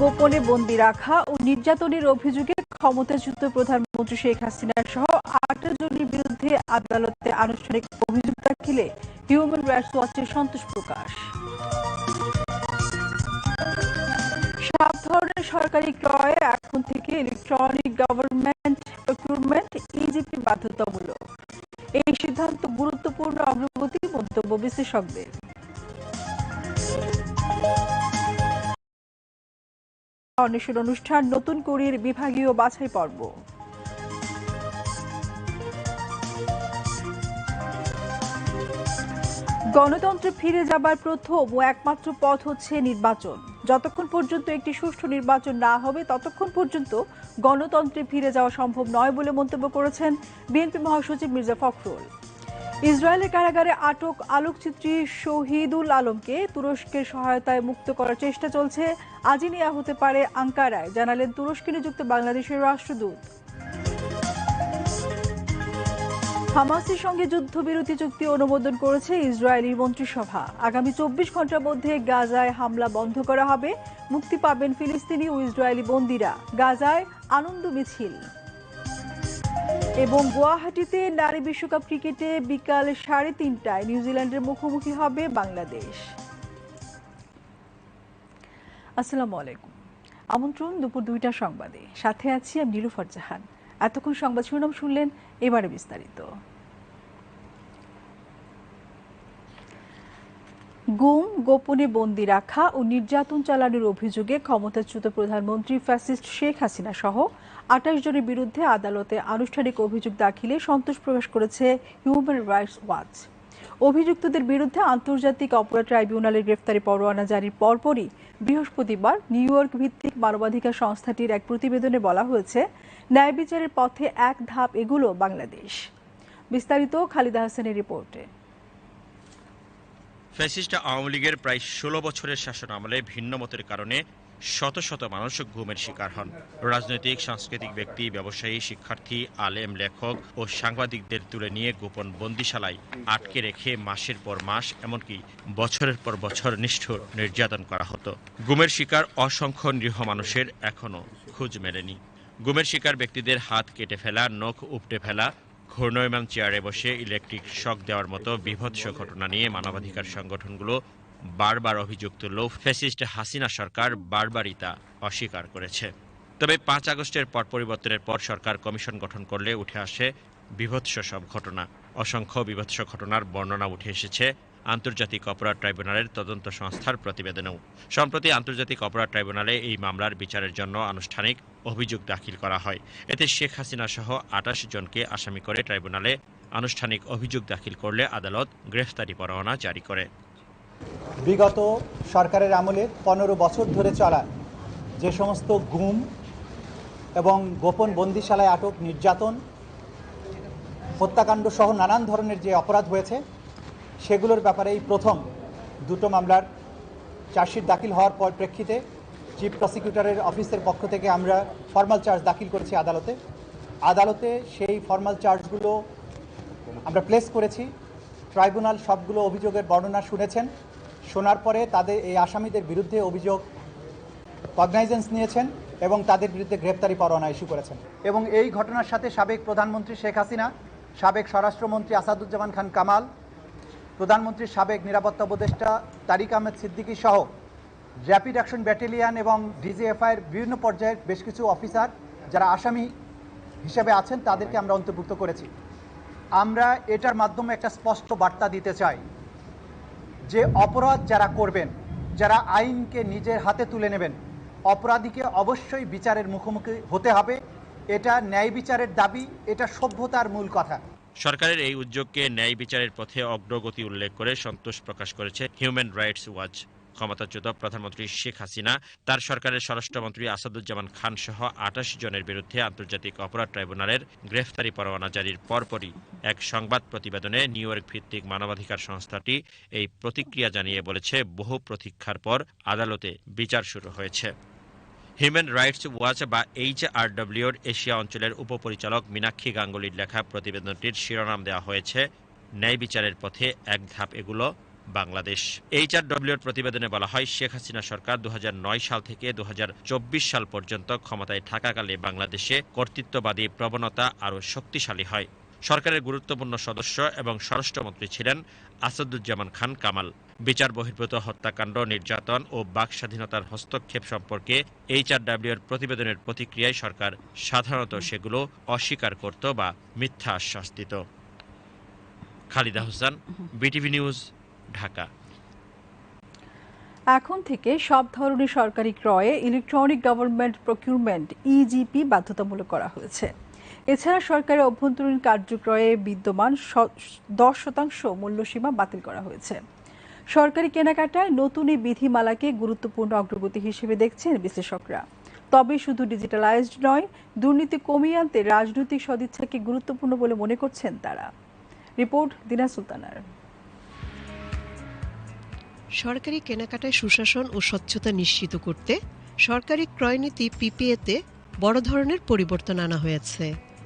গোপনে বন্দি রাখা ও নির্যাতনের অভিযোগে ক্ষমতাচ্যুত প্রধানমন্ত্রী শেখ হাসিনা সহ আঠারো জনের বিরুদ্ধে আদালতে আনুষ্ঠানিক অভিযোগ দাখিলে হিউম্যান রাইটস ওয়াচের সন্তোষ প্রকাশ। সব ধরনের সরকারি ক্রয়ে এখন থেকে ইলেকট্রনিক গভর্নমেন্ট প্রকিউরমেন্ট ইজিপি বাধ্যতামূলক। এই সিদ্ধান্ত গুরুত্বপূর্ণ অগ্রগতি মন্তব্য বিশ্লেষকদের। অন্বেষণ অনুষ্ঠান, নতুন করির বিভাগীয় বাছাই পর্ব। গণতন্ত্রে ফিরে যাবার প্রথম ও একমাত্র পথ হচ্ছে নির্বাচন। যতক্ষণ পর্যন্ত একটি সুষ্ঠু নির্বাচন না হবে, ততক্ষণ পর্যন্ত গণতন্ত্রে ফিরে যাওয়া সম্ভব নয় বলে মন্তব্য করেছেন বিএনপি মহাসচিব মির্জা ফখরুল। ইসরায়েলের কারাগারে আটক আলোকচিত্রী শহীদুল আলমকে তুরস্কের সহায়তায় মুক্ত করার চেষ্টা চলছে। আজই নেওয়া হতে পারে আঙ্কারায়। জানালেন তুরস্কে নিযুক্ত বাংলাদেশের রাষ্ট্রদূত। হামাসের সঙ্গে যুদ্ধবিরতি চুক্তি অনুমোদন করেছে ইসরায়েলি মন্ত্রিসভা। আগামী চব্বিশ ঘণ্টার মধ্যে গাজায় হামলা বন্ধ করা হবে। মুক্তি পাবেন ফিলিস্তিনি ও ইসরায়েলি বন্দীরা। গাজায় আনন্দ মিছিল। এবং গুয়াহাটিতে নারী বিশ্বকাপ ক্রিকেটে বিকাল সাড়ে তিনটায় নিউজিল্যান্ডের মুখোমুখি হবে বাংলাদেশ। আসসালামু আলাইকুম। আমন্ত্রণ দুপুর দুইটা সংবাদে। সাথে আছি আমি নিরুফর জাহান। এতক্ষণ সংবাদ শিরোনাম শুনলেন, এবারে বিস্তারিত। গুম, গোপনে বন্দি রাখা ও নির্যাতন চালানোর অভিযোগে ক্ষমতাচ্যুত প্রধানমন্ত্রী ফ্যাসিস্ট শেখ হাসিনা সহ আঠাশ জনের বিরুদ্ধে আদালতে আনুষ্ঠানিক অভিযোগ দাখিলে সন্তোষ প্রকাশ করেছে হিউম্যান রাইটস ওয়াচ। অভিযুক্তদের বিরুদ্ধে আন্তর্জাতিক অপরাধ ট্রাইব্যুনালের গ্রেফতারি পরোয়ানা জারির পরপরই বৃহস্পতিবার নিউ ইয়র্ক ভিত্তিক মানবাধিকার সংস্থাটির এক প্রতিবেদনে বলা হয়েছে, ন্যায় বিচারের পথে এক ধাপ এগুলো বাংলাদেশ। বিস্তারিত খালিদা হাসানের রিপোর্টে। ফ্যাসিস্ট আওয়ামী লীগের প্রায় ষোলো বছরের শাসন আমলে ভিন্ন মতের কারণে শত শত মানুষ গুমের শিকার হন। রাজনৈতিক, সাংস্কৃতিক ব্যক্তি, ব্যবসায়ী, শিক্ষার্থী, আলেম, লেখক ও সাংবাদিকদের তুলে নিয়ে গোপন বন্দিশালায় আটকে রেখে মাসের পর মাস, এমনকি বছরের পর বছর নিষ্ঠুর নির্যাতন করা হতো। গুমের শিকার অসংখ্য নিরীহ মানুষের এখনও খোঁজ মেলেনি। গুমের শিকার ব্যক্তিদের হাত কেটে ফেলা, নখ উপটে ফেলা ঘূর্ণয়মান চেয়ারে বসে ইলেকট্রিক শক দেওয়ার মতো বিভৎস ঘটনা নিয়ে মানবাধিকার সংগঠনগুলো বারবার অভিযোগ তুলল ফ্যাসিস্ট হাসিনা সরকার বারবারই তা অস্বীকার করেছে। তবে পাঁচ আগস্টের পর পরিবর্তনের পর সরকার কমিশন গঠন করলে উঠে আসে বিভৎস সব ঘটনা। অসংখ্য বিভৎস ঘটনার বর্ণনা উঠে এসেছে। আন্তর্জাতিক অপরাধ ট্রাইব্যুনালের তদন্ত সংস্থার প্রতিবেদনেও। সম্প্রতি আন্তর্জাতিক অপরাধ ট্রাইব্যুনালে এই মামলার বিচারের জন্য আনুষ্ঠানিক অভিযোগ দাখিল করা হয়। এতে শেখ হাসিনা সহ আটাশ জনকে আসামি করে ট্রাইব্যুনালে আনুষ্ঠানিক অভিযোগ দাখিল করলে আদালত গ্রেফতারি পরোয়ানা জারি করে। বিগত সরকারের আমলে পনেরো বছর ধরে চলা যে সমস্ত গুম এবং গোপন বন্দিশালায় আটক নির্যাতন, হত্যাকাণ্ড সহ নানান ধরনের যে অপরাধ হয়েছে সেগুলোর ব্যাপারে এই প্রথম দুটো মামলার চার্জশিট দাখিল হওয়ার পর প্রেক্ষিতে চিফ প্রসিকিউটরের অফিসের পক্ষ থেকে আমরা ফর্মাল চার্জ দাখিল করেছি আদালতে। আদালতে সেই ফর্মাল চার্জগুলো আমরা প্লেস করেছি। ট্রাইব্যুনাল সবগুলো অভিযোগের বর্ণনা শুনেছেন। শোনার পরে তাদের এই আসামিদের বিরুদ্ধে অভিযোগ কগনাইজেন্স নিয়েছেন এবং তাদের বিরুদ্ধে গ্রেপ্তারি পরোয়ানা ইস্যু করেছেন। এবং এই ঘটনার সাথে সাবেক প্রধানমন্ত্রী শেখ হাসিনা, সাবেক স্বরাষ্ট্রমন্ত্রী আসাদুজ্জামান খান কামাল প্রধানমন্ত্রীর সাবেক নিরাপত্তা উপদেষ্টা তারিক আহমেদ সিদ্দিকী সহ র্যাপিড অ্যাকশন ব্যাটালিয়ান এবং ডিজিএফআইয়ের বিভিন্ন পর্যায়ের বেশ কিছু অফিসার যারা আসামি হিসেবে আছেন, তাদেরকে আমরা অন্তর্ভুক্ত করেছি। আমরা এটার মাধ্যমে একটা স্পষ্ট বার্তা দিতে চাই যে অপরাধ যারা করবেন, যারা আইনকে নিজের হাতে তুলে নেবেন, অপরাধীকে অবশ্যই বিচারের মুখোমুখি হতে হবে। এটা ন্যায় বিচারের দাবি, এটা সভ্যতার মূল কথা। সরকারের এই উদ্যোগকে ন্যায় বিচারের পথে অগ্রগতি উল্লেখ করে সন্তোষ প্রকাশ করেছে হিউম্যান রাইটস ওয়াচ ক্ষমতাচ্যুত প্রধানমন্ত্রী শেখ হাসিনা, তার সরকারের স্বরাষ্ট্রমন্ত্রী আসাদুজ্জামান খান সহ আটাশ জনের বিরুদ্ধে আন্তর্জাতিক অপরাধ ট্রাইব্যুনালের গ্রেফতারি পরোয়ানা জারির পরপরই এক সংবাদ প্রতিবেদনে নিউ ইয়র্ক ভিত্তিক মানবাধিকার সংস্থাটি এই প্রতিক্রিয়া জানিয়ে বলেছে, বহু প্রতীক্ষার পর আদালতে বিচার শুরু হয়েছে। হিউম্যান রাইটস ওয়াচ বা এইচ আর ডব্লিউর এশিয়া অঞ্চলের উপপরিচালক মীনাক্ষী গাঙ্গুলির লেখা প্রতিবেদনটির শিরোনাম দেওয়া হয়েছে, ন্যায় বিচারের পথে এক ধাপ এগুলো, বাংলাদেশ। এইচআরডব্লিউর প্রতিবেদনে বলা হয়, শেখ হাসিনা সরকার দু হাজার নয় সাল থেকে দু হাজার চব্বিশ সাল পর্যন্ত ক্ষমতায় থাকাকালে বাংলাদেশে কর্তৃত্ববাদী, প্রবণতা আরও শক্তিশালী হয়। সরকারের গুরুত্বপূর্ণ সদস্য এবং স্বরাষ্ট্রমন্ত্রী ছিলেন আসাদুজ্জামান খান কামাল। বিচার বহির্ভূত হত্যাকাণ্ড, নির্যাতন ও বাক স্বাধীনতার হস্তক্ষেপ সম্পর্কে এইচআরডব্লিউর প্রতিবেদনের প্রতিক্রিয়ায় সরকার সাধারণত সেগুলো অস্বীকার করত বা মিথ্যা আশ্বাস দিত। Khalida Hossain, BTV news, Dhaka. এখন থেকে সব ধরনের সরকারি ক্রয়ে ইলেকট্রনিক গভর্নমেন্ট প্রকিউরমেন্ট ইজিপি বাধ্যতামূলক করা হয়েছে। এছাড়া সরকারের অভ্যন্তরীণ কার্যক্রয়ে বিদ্যমান দশ শতাংশ মূল্যসীমা বাতিল করা হয়েছে। সরকারি কেনাকাটায় নতুন এই বিধিমালাকে গুরুত্বপূর্ণ অগ্রগতি হিসেবে দেখছেন বিশ্লেষকরা। তবে শুধু ডিজিটালাইজড নয়, দুর্নীতি কমিয়ে আনতে রাজনৈতিক সদিচ্ছাকে গুরুত্বপূর্ণ বলে মনে করছেন তারা। রিপোর্ট দিনা সুলতানার। সরকারি কেনাকাটায় সুশাসন ও স্বচ্ছতা নিশ্চিত করতে সরকারি ক্রয়নীতি পিপিএতে বড় ধরনের পরিবর্তন আনা হয়েছে।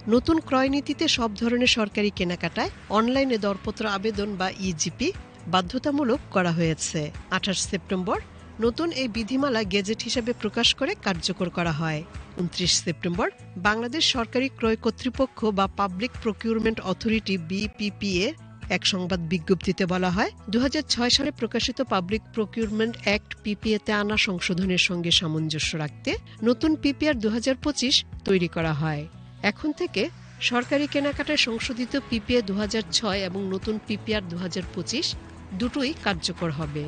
নতুন ক্রয়নীতিতে সব ধরনের সরকারি কেনাকাটায় অনলাইনে দরপত্র আবেদন বা ইজিপি বাধ্যতামূলক করা হয়েছে। আঠাশ সেপ্টেম্বর নতুন এই বিধিমালা গেজেট হিসেবে প্রকাশ করে কার্যকর করা হয়। উনত্রিশ সেপ্টেম্বর বাংলাদেশ সরকারি ক্রয় কর্তৃপক্ষ বা পাবলিক প্রকিউরমেন্ট অথরিটি বিপিপিএ এক সংবাদ বিজ্ঞপ্তিতে বলা হয়, দুহাজার ছয় সালে প্রকাশিত পাবলিক প্রকিউরমেন্ট অ্যাক্ট পিপিএতে আনা সংশোধনের সঙ্গে সামঞ্জস্য রাখতে নতুন পিপিআর দু হাজার পঁচিশ তৈরি করা হয়। এখন থেকে সরকারি কেনাকাটায় সংশোধিত পিপিএ দু হাজার ছয় এবং নতুন পিপিআর দু হাজার পঁচিশ দুটোই কার্যকর হবে।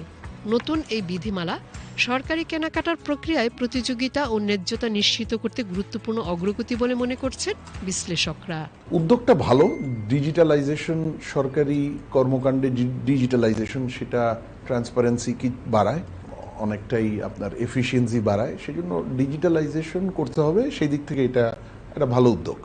নতুন এই বিধিমালা সরকারি কেনাকাটার প্রক্রিয়ায় প্রতিযোগিতা ও ন্যায্যতা নিশ্চিত করতে গুরুত্বপূর্ণ অগ্রগতি বলে মনে করছেন বিশ্লেষকরা। উদ্যোগটা ভালো। ডিজিটালাইজেশন সরকারি কর্মকাণ্ডে ডিজিটালাইজেশন সেটা ট্রান্সপারেন্সি কি বাড়ায়, অনেকটাই আপনার এফিসিয়েন্সি বাড়ায়, সেজন্য ডিজিটালাইজেশন করতে হবে, সেই দিক থেকে এটা একটা ভালো উদ্যোগ।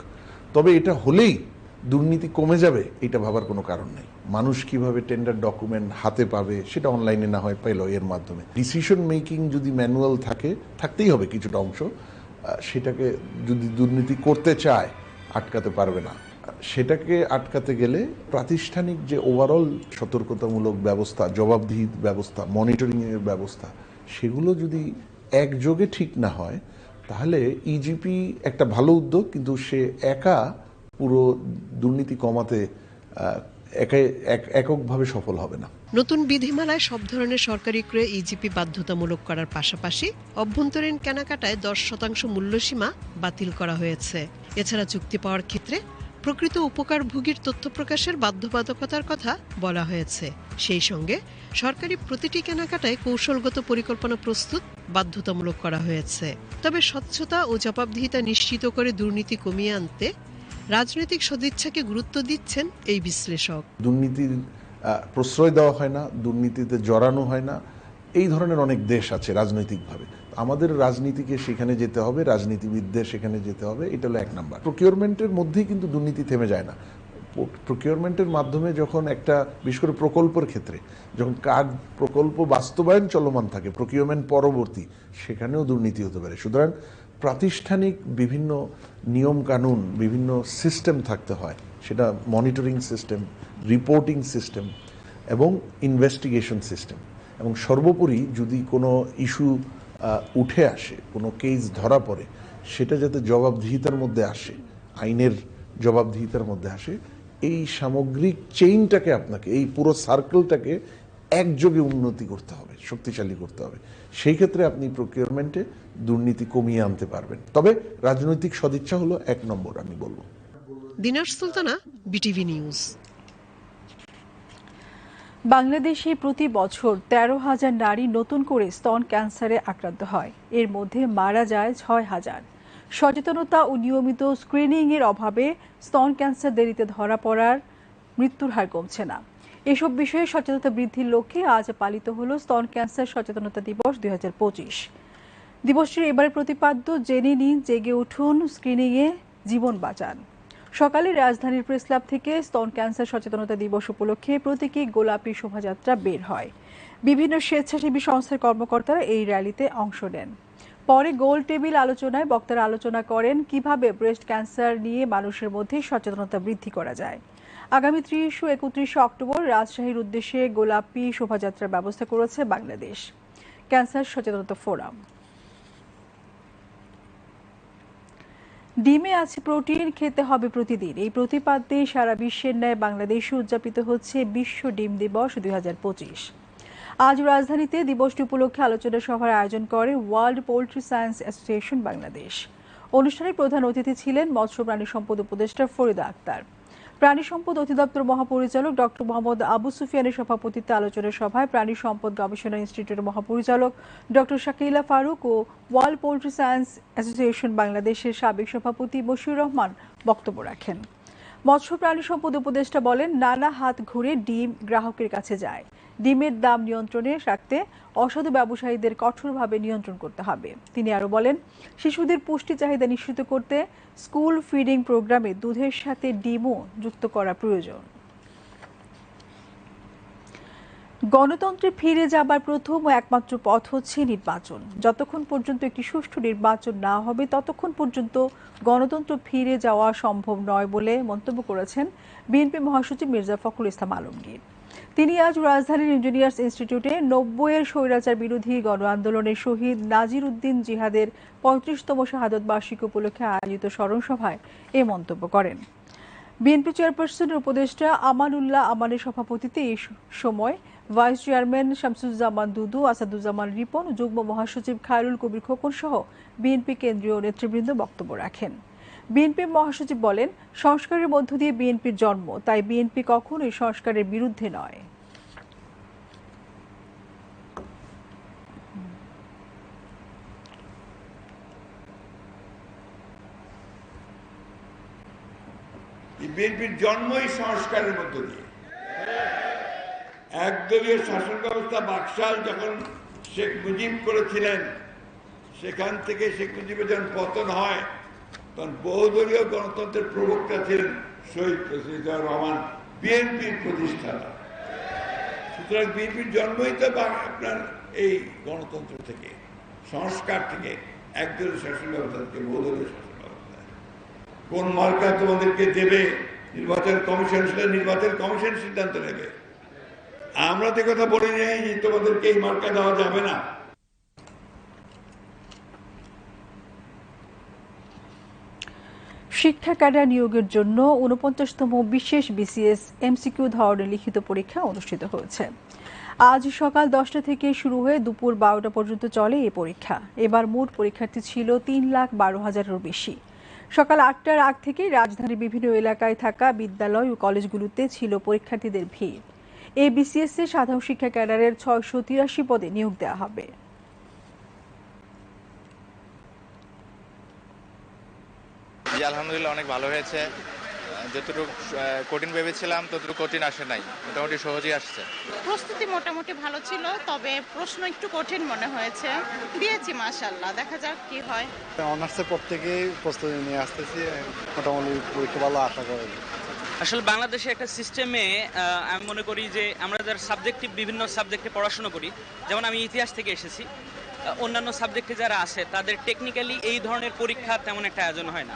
তবে এটা হলেই দুর্নীতি কমে যাবে এটা ভাবার কোনো কারণ নেই। মানুষ কীভাবে টেন্ডার ডকুমেন্ট হাতে পাবে, সেটা অনলাইনে না হয় পেল এর মাধ্যমে। ডিসিশন মেকিং যদি ম্যানুয়াল থাকে, থাকতেই হবে কিছুটা অংশ সেটাকে যদি দুর্নীতি করতে চায়, আটকাতে পারবে না। সেটাকে আটকাতে গেলে প্রাতিষ্ঠানিক যে ওভারঅল সতর্কতামূলক ব্যবস্থা, জবাবদিহি ব্যবস্থা মনিটরিং এর ব্যবস্থা, সেগুলো যদি একযোগে ঠিক না হয়, তাহলে ইজিপি একটা ভালো উদ্যোগ, কিন্তু সে একা পুরো দুর্নীতি কমাতে এককভাবে সফল হবে না। নতুন বিধিমালায় সব ধরনের সরকারি ক্রয়ে ইজিপি বাধ্যতামূলক করার পাশাপাশি অভ্যন্তরীণ কেনাকাটায় দশ শতাংশ মূল্যসীমা বাতিল করা হয়েছে। এছাড়া চুক্তি পাওয়ার ক্ষেত্রে প্রকৃত উপকারভোগীর তথ্য প্রকাশের বাধ্যবাধকতার কথা বলা হয়েছে। সেই সঙ্গে সরকারি প্রতিটি কেনাকাটায় কৌশলগত পরিকল্পনা প্রস্তুত বাধ্যতামূলক করা হয়েছে। তবে স্বচ্ছতা ও জবাবদিহিতা নিশ্চিত করে দুর্নীতি কমিয়ে আনতে রাজনৈতিক সদিচ্ছাকে গুরুত্ব দিচ্ছেন এই বিশ্লেষক। দুর্নীতির প্রশ্রয় দেওয়া হয় না, দুর্নীতিতে জড়ানো হয় না। এই ধরনের অনেক দেশ আছে রাজনৈতিকভাবে। আমাদের রাজনীতিকে সেখানে যেতে হবে, রাজনীতিবিদদের সেখানে যেতে হবে, এটা হলো এক নাম্বার। প্রকিউরমেন্টের মধ্যেই কিন্তু দুর্নীতি থেমে যায় না। প্রকিউরমেন্টের মাধ্যমে যখন একটা, বিশেষ করে প্রকল্পের ক্ষেত্রে, যখন কাজ প্রকল্প বাস্তবায়ন চলমান থাকে, প্রকিউরমেন্ট পরবর্তী, সেখানেও দুর্নীতি হতে পারে। সুতরাং প্রাতিষ্ঠানিক বিভিন্ন নিয়ম কানুন বিভিন্ন সিস্টেম থাকতে হয়। সেটা মনিটরিং সিস্টেম, রিপোর্টিং সিস্টেম এবং ইনভেস্টিগেশন সিস্টেম। এবং সর্বোপরি যদি কোনো ইস্যু উঠে আসে, কোনো কেস ধরা পড়ে, সেটা যাতে জবাবদিহিতার মধ্যে আসে, আইনের জবাবদিহিতার মধ্যে আসে, এই সামগ্রিক চেইনটাকে আপনাকে, এই পুরো সার্কেলটাকে একযোগে উন্নতি করতে হবে শক্তিশালী করতে হবে। সেই ক্ষেত্রে আপনি প্রকিউরমেন্টে দুর্নীতি কমিয়ে আনতে পারবেন। তবে রাজনৈতিক সদিচ্ছা হলো এক নম্বর আমি বলব। দিনার সুলতানা বিটিভি নিউজ। বাংলাদেশে প্রতি বছর তেরো হাজার নারী নতুন করে স্তন ক্যান্সারে আক্রান্ত হয়। এর মধ্যে মারা যায় ছয় হাজার। সচেতনতা ও নিয়মিত স্ক্রিনিং এর অভাবে স্তন ক্যান্সার দেরিতে ধরা পড়ার মৃত্যুর হার কমছে না। এসব বিষয়ে সচেতনতা বৃদ্ধির লক্ষ্যে আজ পালিত হলো স্তন ক্যান্সার সচেতনতা দিবস দুই হাজার পঁচিশ। দিবসটির এবারের প্রতিপাদ্য, জেনে নিন, জেগে উঠুন স্ক্রিনিংয়ে জীবন বাঁচান। সকালে রাজধানীর প্রেস ক্লাব থেকে স্তন ক্যান্সার সচেতনতা দিবস উপলক্ষে প্রতীকী গোলাপি শোভাযাত্রা বের হয়। বিভিন্ন স্বেচ্ছাসেবী সংস্থার কর্মকর্তারা এই র্যালিতে অংশ নেন। পরে গোল টেবিল আলোচনায় বক্তারা আলোচনা করেন, কীভাবে ব্রেস্ট ক্যান্সার নিয়ে মানুষের মধ্যে সচেতনতা বৃদ্ধি করা যায়। আগামী ত্রিশ ও একত্রিশে অক্টোবর রাজশাহীর উদ্দেশ্যে গোলাপি শোভাযাত্রার ব্যবস্থা করেছে বাংলাদেশ। ক্যান্সার সচেতনতা ফোরাম। ডিমে আছে প্রোটিন, খেতে হবে প্রতিদিন। এই প্রতিপাদ্যে সারা বিশ্বের ন্যায় বাংলাদেশে উদযাপিত হচ্ছে বিশ্ব ডিম দিবস দুই হাজার পঁচিশ। আজ রাজধানীতে দিবসটি উপলক্ষে আলোচনা সভার আয়োজন করে World Poultry Science Association Bangladesh. অনুষ্ঠানে প্রধান অতিথি ছিলেন মৎস্য প্রাণী সম্পদ উপদেষ্টা ফরিদা আক্তার। প্রাণী সম্পদ অধিদপ্তর মহাপরিচালক ডক্টর মোহাম্মদ আবু সুফিয়ানের সভাপতিত্বে আলোচনা সভায় প্রাণী সম্পদ গবেষণা ইনস্টিটিউটের মহাপরিচালক ডক্টর শাকিলা ফারুক ও ওয়ার্ল্ড পোল্ট্রি সায়েন্স অ্যাসোসিয়েশন বাংলাদেশের সাবেক সভাপতি বশির রহমান বক্তব্য রাখেন। মৎস্য প্রাণী সম্পদ উপদেষ্টা বলেন, নানা হাত ঘুরে ডিম গ্রাহকের কাছে যায়। ডিমের দাম নিয়ন্ত্রণে রাখতে অসাধু ব্যবসায়ীদের কঠোরভাবে নিয়ন্ত্রণ করতে হবে। তিনি আরও বলেন, শিশুদের পুষ্টি চাহিদা নিশ্চিত করতে স্কুল ফিডিং প্রোগ্রামে দুধের সাথে ডিমও যুক্ত করা প্রয়োজন। গণতন্ত্রে ফিরে যাবার প্রথম ও একমাত্র পথ হচ্ছে নির্বাচন। যতক্ষণ পর্যন্ত একটি সুষ্ঠু নির্বাচন না হবে, ততক্ষণ পর্যন্ত গণতন্ত্র ফিরে যাওয়া সম্ভব নয় বলে মন্তব্য করেছেন বিএনপি মহাসচিব মির্জা ফখরুল ইসলাম আলমগীর। তিনি আজ রাজধানীর ইঞ্জিনিয়ার্স ইনস্টিটিউটে নব্বইয়ের স্বৈরাচার বিরোধী গণ আন্দোলনের শহীদ নাজির উদ্দিন জিহাদের পঁয়ত্রিশতম শাহাদত বার্ষিকী উপলক্ষে আয়োজিত স্মরণ সভায় এ মন্তব্য করেন। বিএনপি চেয়ারপারসনের উপদেষ্টা আমানুল্লাহ আমানের সভাপতিত্বে এই সময় ভাইস চেয়ারম্যান শামসুজ্জামান দুদু, আসাদুজ্জামান রিপন, যুগ্ম মহাসচিব খায়রুল কবির খোকন সহ বিএনপি কেন্দ্রীয় নেতৃবৃন্দ বক্তব্য রাখেন। বিএনপি মহাসচিব বলেন, সংস্কারের মধ্য দিয়ে বিএনপির জন্ম, তাই বিএনপি কখনোই সংস্কারের বিরুদ্ধে নয়। বিএনপির জন্মই সংস্কারের মধ্য দিয়ে। একদলীয় শাসন ব্যবস্থা বাকশাল যখন শেখ মুজিব করেছিলেন, সেখান থেকে শেখ মুজিবের যখন পতন হয়, তখন বহুদলীয় গণতন্ত্রের প্রবক্তা ছিলেন শহীদ প্রেসিডেন্ট রহমান, বিএনপির প্রতিষ্ঠাতা। সুতরাং বিএনপির জন্মই তো আপনার এই গণতন্ত্র থেকে, সংস্কার থেকে, একদলীয় শাসন ব্যবস্থা থেকে, বহুদলীয় শাসন ব্যবস্থা কোন মার্কা তোমাদেরকে দেবে? নির্বাচন কমিশন, সেটা নির্বাচন কমিশন সিদ্ধান্ত নেবে। আমরা তো কথা বলে নেই যে তোমাদেরকে এই মার্কা দেওয়া যাবে না। শিক্ষা ক্যাডার নিয়োগের জন্য উনপঞ্চাশতম বিশেষ বিসিএস এমসিকিউ ধরনের লিখিত পরীক্ষা অনুষ্ঠিত হয়েছে। আজ সকাল দশটা থেকে শুরু হয়ে দুপুর বারোটা পর্যন্ত চলে এই পরীক্ষা। এবার মোট পরীক্ষার্থী ছিল তিন লাখ বারো হাজারেরও বেশি। সকাল আটটার আগ থেকে রাজধানীর বিভিন্ন এলাকায় থাকা বিদ্যালয় ও কলেজগুলোতে ছিল পরীক্ষার্থীদের ভিড়। এই বিসিএস এ সাধারণ শিক্ষা ক্যাডারের ছয়শো তিরাশি পদে নিয়োগ দেওয়া হবে। জি আলহামদুলিল্লাহ অনেক ভালো হয়েছে। যতটুকু কঠিন ভেবেছিলাম ততটুকু কঠিন আসে নাই। মোটামুটি সহজেই আসছে। প্রস্তুতি মোটামুটি ভালো ছিল তবে প্রশ্ন একটু কঠিন মনে হয়েছে। দিয়েছি মাশাল্লাহ দেখা যাক কি হয়। অনার্সের পর থেকেই প্রস্তুতি নিয়ে আসতেছি মোটামুটি পরীক্ষা ভালো আশা করি। আসলে বাংলাদেশে একটা সিস্টেমে আমি মনে করি যে আমরা যারা সাবজেক্টিভ বিভিন্ন সাবজেক্টে পড়াশোনা করি, যেমন আমি ইতিহাস থেকে এসেছি অন্যান্য সাবজেক্টে যারা আছে, তাদের টেকনিক্যালি এই ধরনের পরীক্ষা তেমন একটা আয়োজন হয় না।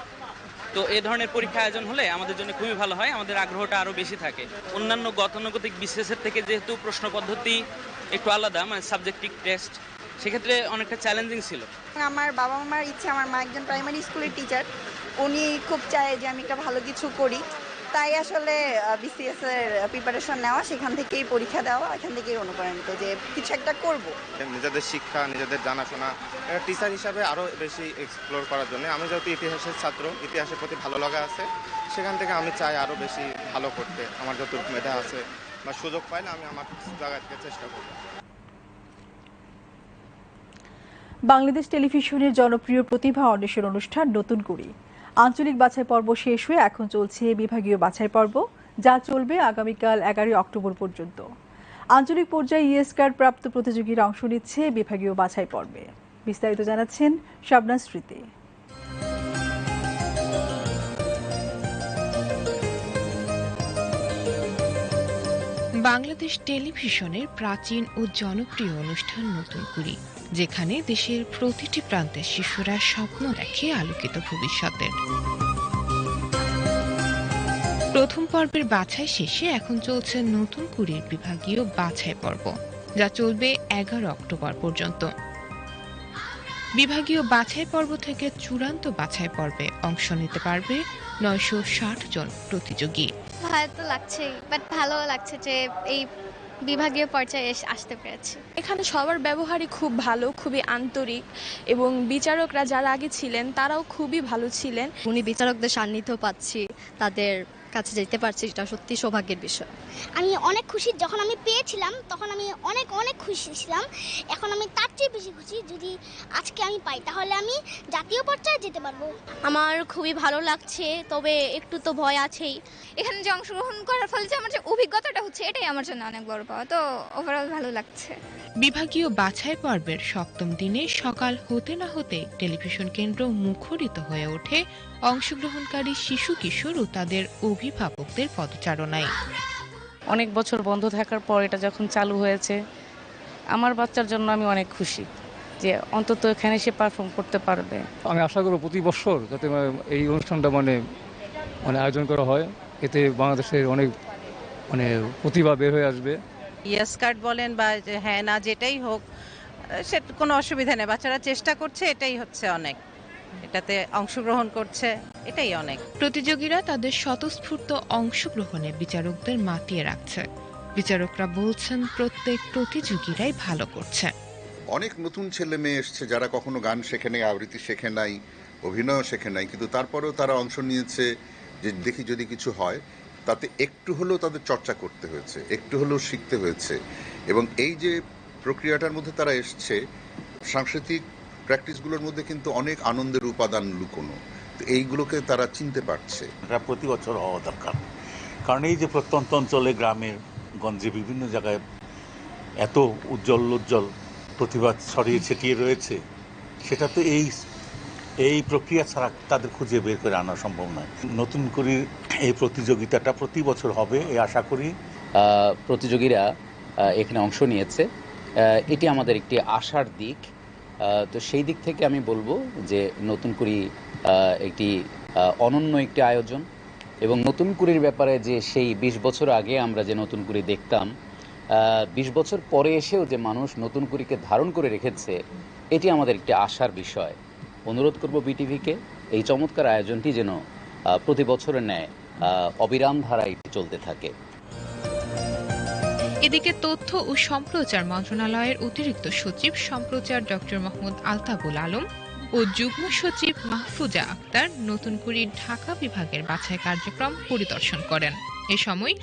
তো এই ধরনের পরীক্ষা আয়োজন হলে আমাদের জন্য খুবই ভালো হয়, আমাদের আগ্রহটা আরও বেশি থাকে। অন্যান্য গতানুগতিক বিশেষের থেকে যেহেতু প্রশ্ন পদ্ধতি একটু আলাদা মানে সাবজেক্টিভ টেস্ট সেক্ষেত্রে অনেকটা চ্যালেঞ্জিং ছিল। আমার বাবা মার ইচ্ছে, আমার মা একজন প্রাইমারি স্কুলের টিচার উনি খুব চায় যে আমি একটা ভালো কিছু করি। তাই আসলে বিসিএস এর প্রিপারেশন নেওয়া সেখান থেকেই পরীক্ষা দেওয়া এখান থেকেই অনুপ্রাণিত যে কিছু একটা করব। নিজেদের শিক্ষা নিজেদের জানাশোনা টিচার হিসাবে আরও বেশি এক্সপ্লোর করার জন্য। আমি যেহেতু ইতিহাসের ছাত্র ইতিহাসের প্রতি ভালো লাগা আছে সেখান থেকে আমি চাই আরও বেশি ভালো করতে। আমার যত মেধা আছে বা সুযোগ পাইলে আমি আমার জায়গা থেকে চেষ্টা করব। বাংলাদেশ টেলিভিশনের জনপ্রিয় প্রতিভা অন্বেষণ অনুষ্ঠান নতুন কুড়ি। আঞ্চলিক বাছাই পর্ব শেষ হয়ে এখন চলছে বিভাগীয় বাছাই পর্ব, যা চলবে আগামীকাল এগারোই অক্টোবর পর্যন্ত। আঞ্চলিক পর্যায়ে ইএস কার্ড প্রাপ্ত প্রতিযোগীরা অংশ নিচ্ছে বিভাগীয় বাছাই পর্বে। বিস্তারিত জানাচ্ছেন শাবনাজ স্মৃতি। বাংলাদেশ টেলিভিশনের প্রাচীন ও জনপ্রিয় অনুষ্ঠান নতুন কুড়ি যেখানে দেশের প্রতিটি প্রান্তের শিশুরা স্বপ্ন দেখে আলোকিত ভবিষ্যতের প্রথম পর্বের বাছাই শেষে এখন চলছে নতুন কুড়ির বিভাগীয় বাছাই পর্ব, যা চলবে এগারো অক্টোবর পর্যন্ত। বিভাগীয় বাছাই পর্ব থেকে চূড়ান্ত বাছাই পর্বে অংশ নিতে পারবে নয়শো ষাট জন প্রতিযোগী। ভয় তো বাট ভালো লাগছে যে এই বিভাগীয় পর্যায়ে এসে আসতে পেরেছি। এখানে সবার ব্যবহারই খুব ভালো খুবই আন্তরিক এবং বিচারকরা যারা আগে ছিলেন তারাও খুবই ভালো ছিলেন। উনি বিচারকদের সান্নিধ্য পাচ্ছি তাদের কাছে যেতে পারছি এটা সত্যি সৌভাগ্যের বিষয়। আমি অনেক খুশি যখন আমি পেয়েছিলাম তখন আমি অনেক অনেক খুশি ছিলাম। এখন আমি তার চেয়ে বেশি খুশি যদি আজকে আমি পাই তাহলে আমি জাতীয় পর্যায়ে যেতে পারব। আমার খুবই ভালো লাগছে তবে একটু তো ভয় আছেই। এখানে যে অংশগ্রহণ করার ফলে যে আমার যে অভিজ্ঞতাটা হচ্ছে এটাই আমার জন্য অনেক বড় পাওয়া। তো ওভারঅল ভালো লাগছে। বিভাগীয় বাছাই পর্বের সপ্তম দিনে সকাল হতে না হতে টেলিভিশন কেন্দ্র মুখরিত হয়ে ওঠে অংশগ্রহণকারী শিশু কিশোর ও তাদের অভিভাবকদের পদচারণায়। অনেক বছর বন্ধ থাকার পর এটা যখন চালু হয়েছে আমার বাচ্চার জন্য আমি অনেক খুশি যে অন্তত এখানে সে পারফর্ম করতে পারবে। আমি আশা করব প্রতি বছর যাতে এই অনুষ্ঠানটা মানে মানে আয়োজন করা হয়। এতে বাংলাদেশের অনেক মানে প্রতিভা বের হয়ে আসবে। ইয়াস কার্ড বলেন বা যে হ্যাঁ না যেটাই হোক সে কোনো অসুবিধা নেই। বাচ্চারা চেষ্টা করছে এটাই হচ্ছে অনেক। এটাতে অংশগ্রহণ করছে এটাই অনেক। প্রতিযোগীরা তাদের স্বতঃস্ফূর্ত অংশগ্রহণে বিচারকদের মাতিয়ে রাখছে। বিচারকরা বলছেন প্রত্যেক প্রতিযোগীরাই ভালো করছে। অনেক নতুন ছেলে মেয়ে এসছে যারা কখনো গান শেখে নাই আবৃত্তি শেখে নাই অভিনয় শেখে নাই কিন্তু তারপরেও তারা অংশ নিয়েছে যে দেখি যদি কিছু হয় তাতে একটু হলেও তাদের চর্চা করতে হয়েছে একটু হলেও শিখতে হয়েছে। এবং এই যে প্রক্রিয়াটার মধ্যে তারা এসছে সাংস্কৃতিক প্র্যাকটিসগুলোর মধ্যে কিন্তু অনেক আনন্দের উপাদান লুকোনো। তো এইগুলোকে তারা চিনতে পারছে। এটা প্রতি বছর হওয়া দরকার। কারণ এই যে প্রত্যন্ত অঞ্চলে গ্রামের গঞ্জে বিভিন্ন জায়গায় এত উজ্জ্বল উজ্জ্বল প্রতিভা ছড়িয়ে ছিটিয়ে রয়েছে সেটা তো এই এই প্রক্রিয়া ছাড়া তাদের খুঁজে বের করে আনা সম্ভব নয়। নতুন করে এই প্রতিযোগিতাটা প্রতি বছর হবে এই আশা করি। প্রতিযোগীরা এখানে অংশ নিয়েছে। এটি আমাদের একটি আশার দিক। তো সেই দিক থেকে আমি বলব যে নতুন আহ, একটি অনন্য একটি আয়োজন এবং নতুন কুড়ির ব্যাপারে যে সেই বিশ বছর আগে আমরা যে নতুন কুড়ি দেখতাম বিশ বছর পরে এসেও যে মানুষ নতুন কুড়িকে ধারণ করে রেখেছে এটি আমাদের একটি আশার বিষয়। অনুরোধ করব বিটিভিকে এই চমৎকার আয়োজনটি যেন প্রতি বছরের ন্যায় অবিরাম ধারায় চলতে থাকে। এদিকে তথ্য ও সম্প্রচার মন্ত্রণালয়ের অতিরিক্ত সচিব সম্প্রচার ডক্টর মোহাম্মদ আলতাবুল আলম ও যুগ্ম সচিব মাহফুজা আক্তার নতুন কুড়ির ঢাকা বিভাগের বাছাই কার্যক্রম পরিদর্শন করেন। এ সময়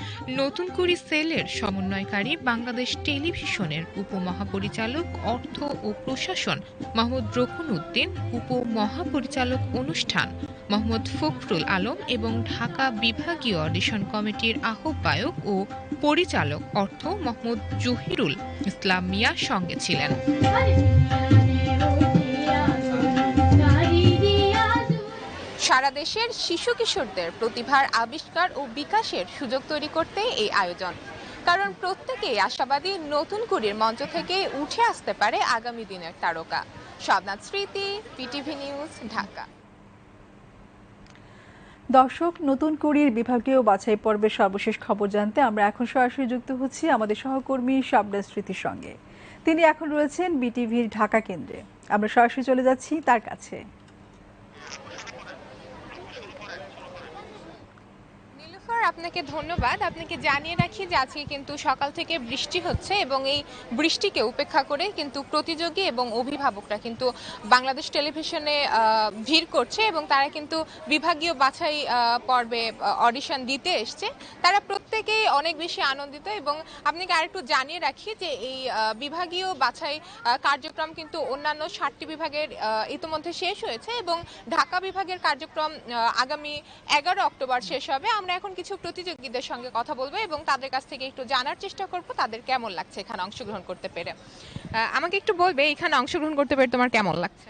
নতুন কুড়ি সেলের সমন্বয়কারী বাংলাদেশ টেলিভিশনের উপমহাপরিচালক, অর্থ ও প্রশাসন মোহাম্মদ রকুন উদ্দিন, উপমহাপরিচালক অনুষ্ঠান মোহাম্মদ ফখরুল আলম এবং ঢাকা বিভাগীয় অডিশন কমিটির আহ্বায়ক ও পরিচালক অর্থ মোহাম্মদ জহিরুল ইসলাম মিয়া সঙ্গে ছিলেন। সারা দেশের শিশু কিশোরদের প্রতিভার আবিষ্কার ও বিকাশের সুযোগ তৈরি করতে এই আয়োজন। কারণ প্রত্যেকেই আশাবাদী নতুন কুড়ির মঞ্চ থেকে উঠে আসতে পারে আগামী দিনের তারকা। শবনাথ স্মৃতি, পিটিভি নিউজ, ঢাকা। দর্শক, নতুন কুড়ির বিভাগীয় বাছাই পর্বের সর্বশেষ খবর জানতে আমরা এখন সরাসরি যুক্ত হচ্ছি আমাদের সহকর্মী শাবনা স্মৃতির সঙ্গে। তিনি এখন রয়েছেন বিটিভির ঢাকা কেন্দ্রে। আমরা সরাসরি চলে যাচ্ছি তার কাছে। নীলুফার আপনাকে ধন্যবাদ। আপনাকে জানিয়ে রাখি যে আজকে কিন্তু সকাল থেকে বৃষ্টি হচ্ছে এবং এই বৃষ্টিকে উপেক্ষা করে কিন্তু প্রতিযোগী এবং অভিভাবকরা কিন্তু বাংলাদেশ টেলিভিশনে ভিড় করছে এবং তারা কিন্তু বিভাগীয় বাছাই পর্বে অডিশন দিতে এসছে। তারা প্রত্যেকেই অনেক বেশি আনন্দিত এবং আপনাকে আরেকটু জানিয়ে রাখি যে এই বিভাগীয় বাছাই কার্যক্রম কিন্তু অন্যান্য ষাটটি বিভাগের ইতিমধ্যে শেষ হয়েছে এবং ঢাকা বিভাগের কার্যক্রম আগামী এগারো অক্টোবর শেষ হবে। আমরা এখন কিছু প্রতিযোগীদের সঙ্গে কথা বলব এবং তাদের কাছ থেকে একটু জানার চেষ্টা করব তাদের কেমন লাগছে এখানে অংশগ্রহণ করতে পেরে। আমাকে একটু বলবে এখানে অংশগ্রহণ করতে পেরে তোমার কেমন লাগছে?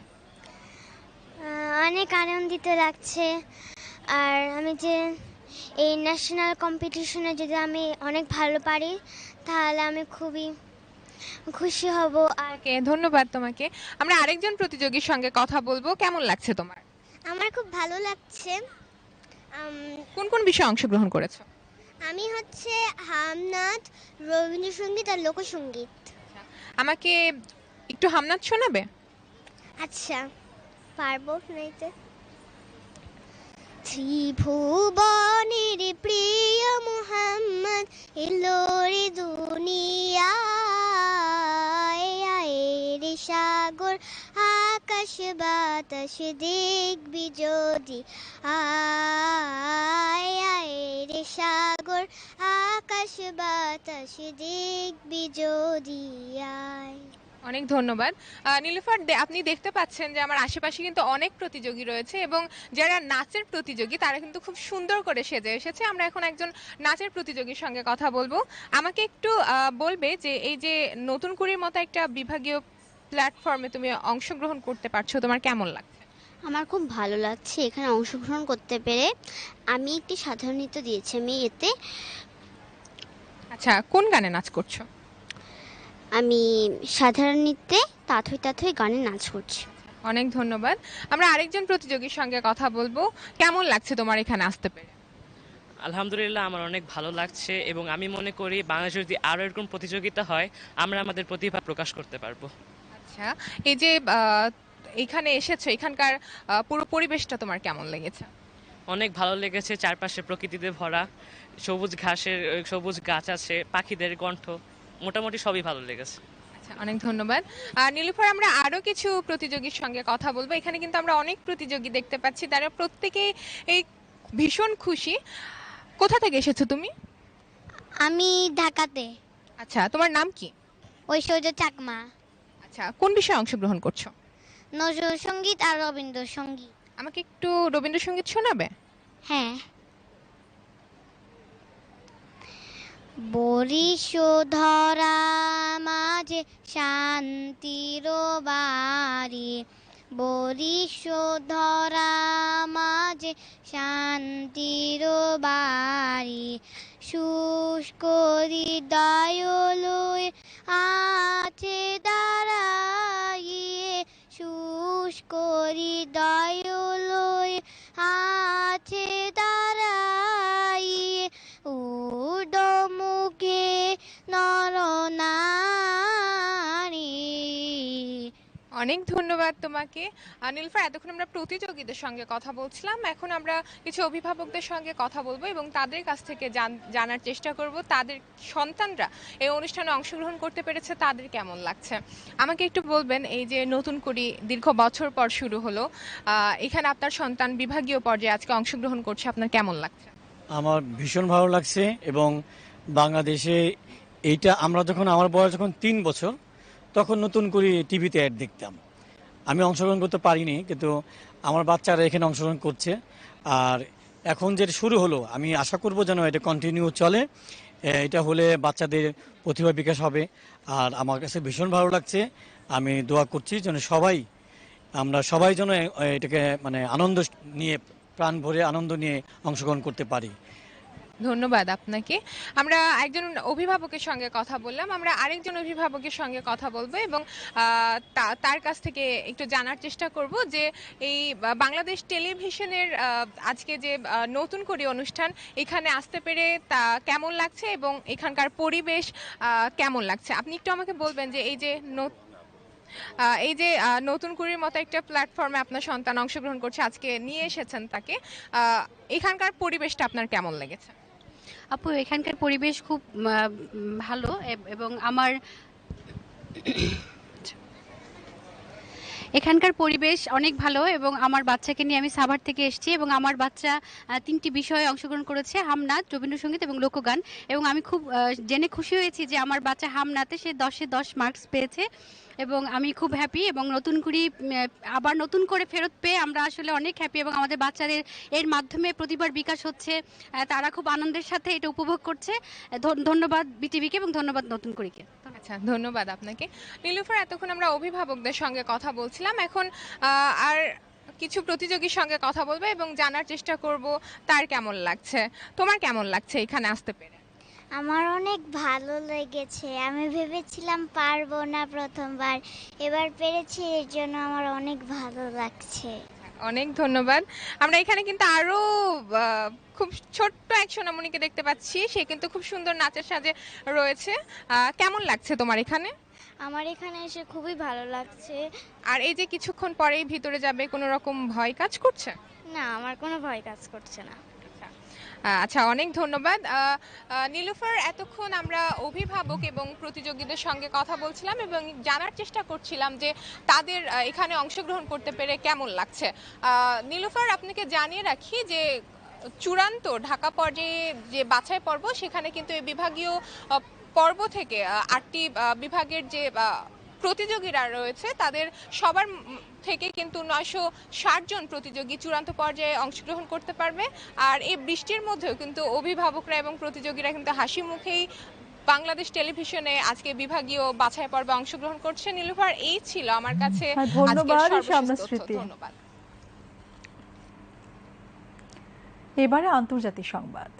অনেক আনন্দিত লাগছে। আর আমি যে এই ন্যাশনাল কম্পিটিশনে যদি আমি অনেক ভালো পারি তাহলে আমি খুবই খুশি হব। আর ওকে ধন্যবাদ তোমাকে। আমরা আরেকজন প্রতিযোগীর সঙ্গে কথা বলব। কেমন লাগছে তোমার? আমার খুব ভালো লাগছে। কোন কোন বিষয়ে অংশগ্রহণ করেছ? আমি হচ্ছে হামনাথ রবীন্দ্রসঙ্গীত আর লোকসঙ্গীত। আমাকে একটু হামনাথ শোনাবে? আচ্ছা পারব নাইতে ত্রিভুবনের প্রিয় মুহাম্মদ এলো রে দুনিয়ায় সাগর আকাশ বাতাস দেখবি যদি। আয় আয় রে সাগর, আকাশ বাতাস দেখবি যদি। আয়। অনেক ধন্যবাদ। নীলুফার আপনি দেখতে পাচ্ছেন যে আমার আশেপাশে কিন্তু অনেক প্রতিযোগী রয়েছে এবং যারা নাচের প্রতিযোগী, তারা কিন্তু খুব সুন্দর করে সেজে এসেছে। আমরা এখন একজন নাচের প্রতিযোগীর সঙ্গে কথা বলব। আমাকে একটু বলবে যে এই যে নতুন কুড়ির মতো একটা বিভাগীয় প্ল্যাটফর্মে তুমি অংশগ্রহণ করতে পারছ তোমার কেমন লাগছে? আমার খুব ভালো লাগছে এখানে অংশগ্রহণ করতে পেরে। আমি একটি সাধারণ নৃত্য দিয়েছি আমি এতে আচ্ছা কোন গানে নাচ করছ? আমি সাধারণ নৃত্যে তাথই তাথই গানে নাচ করছি। অনেক ধন্যবাদ। আমরা আরেকজন প্রতিযোগীর সঙ্গে কথা বলব। কেমন লাগছে তোমার এখানে আসতে পেরে? আলহামদুলিল্লাহ আমার অনেক ভালো লাগছে এবং আমি মনে করি বাংলাদেশে যদি আরও এরকম প্রতিযোগিতা হয় আমরা আমাদের প্রতিভা প্রকাশ করতে পারব। আচ্ছা এই যে এখানে এসেছ এখানকার পুরো পরিবেশটা তোমার কেমন লেগেছে? অনেক ভালো লেগেছে চারপাশে প্রকৃতিতে ভরা সবুজ ঘাসের সবুজ গাছ আছে পাখিদের কণ্ঠ মোটামুটি সবই ভালো লেগেছে। আচ্ছা অনেক ধন্যবাদ। আর নীলুফার আমরা আরও কিছু প্রতিযোগীর সঙ্গে কথা বলব। এখানে কিন্তু আমরা অনেক প্রতিযোগী দেখতে পাচ্ছি তারা প্রত্যেকেই এই ভীষণ খুশি। কোথা থেকে এসেছ তুমি? আমি ঢাকাতে। আচ্ছা তোমার নাম কি? ঐশ্বর্য চাকমা। আচ্ছা কোন বিষয়ে অংশগ্রহণ করছ? নজরুল সংগীত আর রবীন্দ্রসঙ্গীত আমাকে একটু রবীন্দ্রসঙ্গীত শোনাবে? হ্যাঁ। বরিশ ধরা মাঝে শান্তির বাড়ি। বরিশ ধরা মাঝে শান্তির বাড়ি। শুষ্ক হৃদয় লয়ে আছে দাঁড়াইয়ে শুষ্ক হৃদয় অনেক ধন্যবাদ তোমাকে। নীলফার, এতক্ষণ আমরা প্রতিযোগীদের সঙ্গে কথা বলছিলাম। এখন আমরা কিছু অভিভাবকদের সঙ্গে কথা বলব এবং তাদের কাছ থেকে জান- জানার চেষ্টা করব। তাদের সন্তানরা এই অনুষ্ঠানে অংশগ্রহণ করতে পেরেছে, তাদের কেমন লাগছে? আমাকে একটু বলবেন, এই যে নতুন করি দীর্ঘ বছর পর শুরু হলো এখানে আপনার সন্তান বিভাগীয় পর্যায়ে আজকে অংশগ্রহণ করছে, আপনার কেমন লাগছে? আমার ভীষণ ভালো লাগছে এবং বাংলাদেশে এইটা, আমরা যখন, আমার বয়স যখন তিন বছর তখন নতুন করে টিভিতে অ্যাড দেখতাম। আমি অংশগ্রহণ করতে পারিনি, কিন্তু আমার বাচ্চারা এখানে অংশগ্রহণ করছে। আর এখন যে শুরু হলো, আমি আশা করব যেন এটা কন্টিনিউ চলে। এটা হলে বাচ্চাদের প্রতিভা বিকাশ হবে। আর আমার কাছে ভীষণ ভালো লাগছে। আমি দোয়া করছি যেন সবাই, আমরা সবাই যেন এটাকে মানে আনন্দ নিয়ে, প্রাণ ভরে আনন্দ নিয়ে অংশগ্রহণ করতে পারি। ধন্যবাদ আপনাকে। আমরা একজন অভিভাবকের সঙ্গে কথা বললাম। আমরা আরেকজন অভিভাবকের সঙ্গে কথা বলব এবং তার কাছ থেকে একটু জানার চেষ্টা করব যে এই বাংলাদেশ টেলিভিশনের আজকে যে নতুন করে অনুষ্ঠান, এখানে আসতে পেরে তা কেমন লাগছে এবং এখানকার পরিবেশ কেমন লাগছে? আপনি একটু আমাকে বলবেন যে এই যে এই যে নতুন কুড়ির মতো একটা প্ল্যাটফর্মে আপনার সন্তান অংশগ্রহণ করছে, আজকে নিয়ে এসেছেন তাকে এখানকার পরিবেশটা আপনার কেমন লেগেছে? আপু এখানকার পরিবেশ খুব ভালো এবং আমার এখানকার পরিবেশ অনেক ভালো এবং আমার বাচ্চাকে নিয়ে আমি সাভার থেকে এসেছি এবং আমার বাচ্চা তিনটি বিষয়ে অংশগ্রহণ করেছে, হামনাথ, রবীন্দ্রসঙ্গীত এবং লোকগান। এবং আমি খুব জেনে খুশি হয়েছি যে আমার বাচ্চা হামনাতে সে দশে দশ মার্কস পেয়েছে এবং আমি খুব হ্যাপি এবং নতুন করে আবার নতুন করে ফেরত পেয়ে আমরা আসলে অনেক হ্যাপি এবং আমাদের বাচ্চাদের এর মাধ্যমে প্রতিভার বিকাশ হচ্ছে। তারা খুব আনন্দের সাথে এটা উপভোগ করছে। ধন- ধন্যবাদ বিটিভিকে এবং ধন্যবাদ নতুন করিকে। আচ্ছা ধন্যবাদ আপনাকে। নীলুফার, এতক্ষণ আমরা অভিভাবকদের সঙ্গে কথা বলছিলাম। এখন আর কিছু প্রতিযোগীর সঙ্গে কথা বলব এবং জানার চেষ্টা করব তার কেমন লাগছে। তোমার কেমন লাগছে এখানে আসতে পেরে? আমার অনেক ভালো লেগেছে। আমি ভেবেছিলাম পারব না প্রথমবার। এবার পেরেছি, এর জন্য আমার অনেক ভালো লাগছে। অনেক ধন্যবাদ। আমরা এখানে কিন্তু আরও খুব ছোট্ট এক সোনামণিকে দেখতে পাচ্ছি। সে কিন্তু খুব সুন্দর নাচের সাজে রয়েছে। কেমন লাগছে তোমার এখানে? আমার এখানে এসে খুবই ভালো লাগছে। আর এই যে কিছুক্ষণ পরেই ভিতরে যাবে কোনো রকম ভয় কাজ করছে? না আমার কোনো ভয় কাজ করছে না। আচ্ছা অনেক ধন্যবাদ। নীলুফার এতক্ষণ আমরা অভিভাবক এবং প্রতিযোগীদের সঙ্গে কথা বলছিলাম এবং জানার চেষ্টা করছিলাম যে তাদের এখানে অংশগ্রহণ করতে পেরে কেমন লাগছে। নীলুফার, আপনাকে জানিয়ে রাখি যে চূড়ান্ত ঢাকা পর্যায়ে যে বাছাই পর্ব, সেখানে কিন্তু এই বিভাগীয় পর্ব থেকে আটটি বিভাগের যে প্রতিযোগীরা রয়েছে, তাদের সবার থেকে কিন্তু নয়শো ষাট জন প্রতিযোগী চূড়ান্ত পর্যায়ে অংশগ্রহণ করতে পারবে। আর এই বৃষ্টির মধ্যেও কিন্তু অভিভাবকরা এবং প্রতিযোগীরা কিন্তু হাসি মুখেই বাংলাদেশ টেলিভিশনে আজকে বিভাগীয় বাছাই পর্বে অংশগ্রহণ করছে নীলুফার এই ছিল আমার কাছে। ধন্যবাদ। এবারে আন্তর্জাতিক সংবাদ।